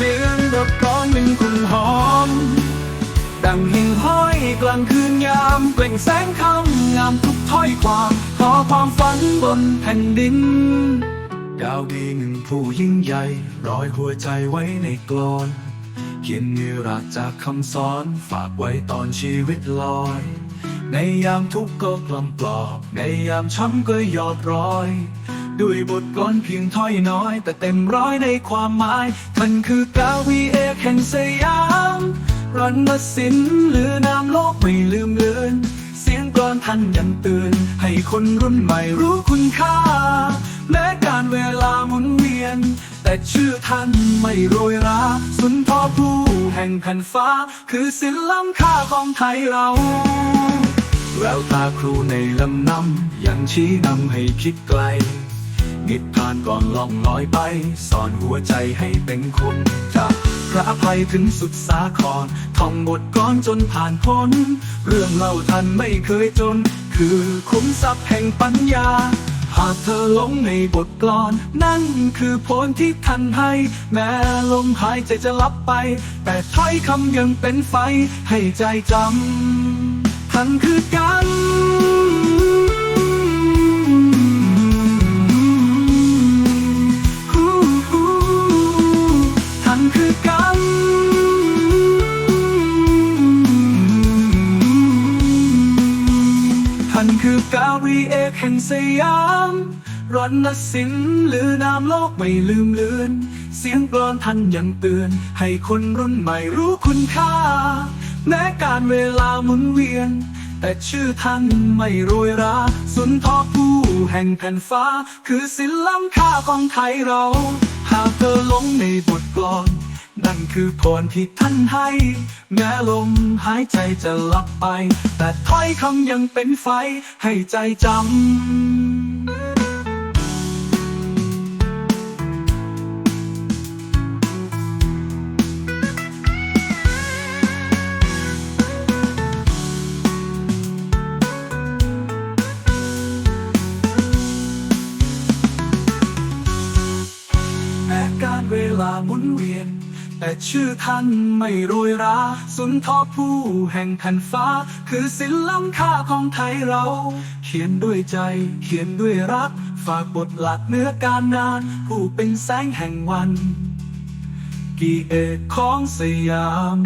ดก้อนหนึ่งคุณหอม ดังหิ่งห้อยกลางคืนยามเปล่งแสงคำงามทุกถ้อยความขอความฝันบนแผ่นดิน ดาวดีหนึ่งผู้ยิ่งใหญ่ร้อยหัวใจไว้ในกลอนเขียนเนื้อรักจากคำสอนฝากไว้ตอนชีวิตลอย ในยามทุกข์ก็กล่อมปลอบ ในยามช้ำก็หยอดร้อย ด้วยบทกลอนเพียงถ้อยน้อย แต่เต็มร้อยในความหมาย มันคือกาวีเอกแห่งสยามรันมาสินหรือนามโลกไม่ลืมเลือน เสียงกลอนท่านยังเตือน ให้คนรุ่นใหม่รู้คุณค่า แม้การเวลาหมุนเวียน แต่ชื่อท่านไม่โรยราสุนทรผู้แห่งแผ่นฟ้า คือศิลล้ำค่าของไทยเราแววตาครูในลำน้ำยังชี้นำให้คิดไกล นิทานก่อนล่องลอยไป สอนหัวใจให้เป็นคนจากพระอภัยถึงสุดสาครท่องบทก้อนจนผ่านพ้น เรื่องเล่าท่านไม่เคยจน คือคุ้มทรัพย์แห่งปัญญา หากเธอหลงในบทกลอน นั่นคือผลที่ท่านให้ แม้ลมหายใจจะลับไป แต่ถ้อยคำยังเป็นไฟให้ใจจำท่านคือกัน ท่านคือกาวีเอกแห่งสยามรันสินหรือนามโลกไม่ลืมเลือน เสียงกลอนท่านยังเตือน ให้คนรุ่นใหม่รู้คุณค่า แม้การเวลาหมุนเวียน แต่ชื่อท่านไม่โรยราสุนทรผู้แห่งแผ่นฟ้า คือศิลป์ล้ำค่าของไทยเรา หากเธอหลงในบทกลอน นั่นคือพรที่ท่านให้ แม้ลมหายใจจะลับไป แต่ถ้อยคำยังเป็นไฟให้ใจจำแม้การเวลาหมุนเวียน แต่ชื่อท่านไม่โรยรา สุนทรผู้แห่งแผ่นฟ้า คือศิลล้ำค่าของไทยเรา เขียนด้วยใจ เขียนด้วยรัก ฝากบทหลักเนื้อการนาน ผู้เป็นแสงแห่งวัน กี่เอกของสยาม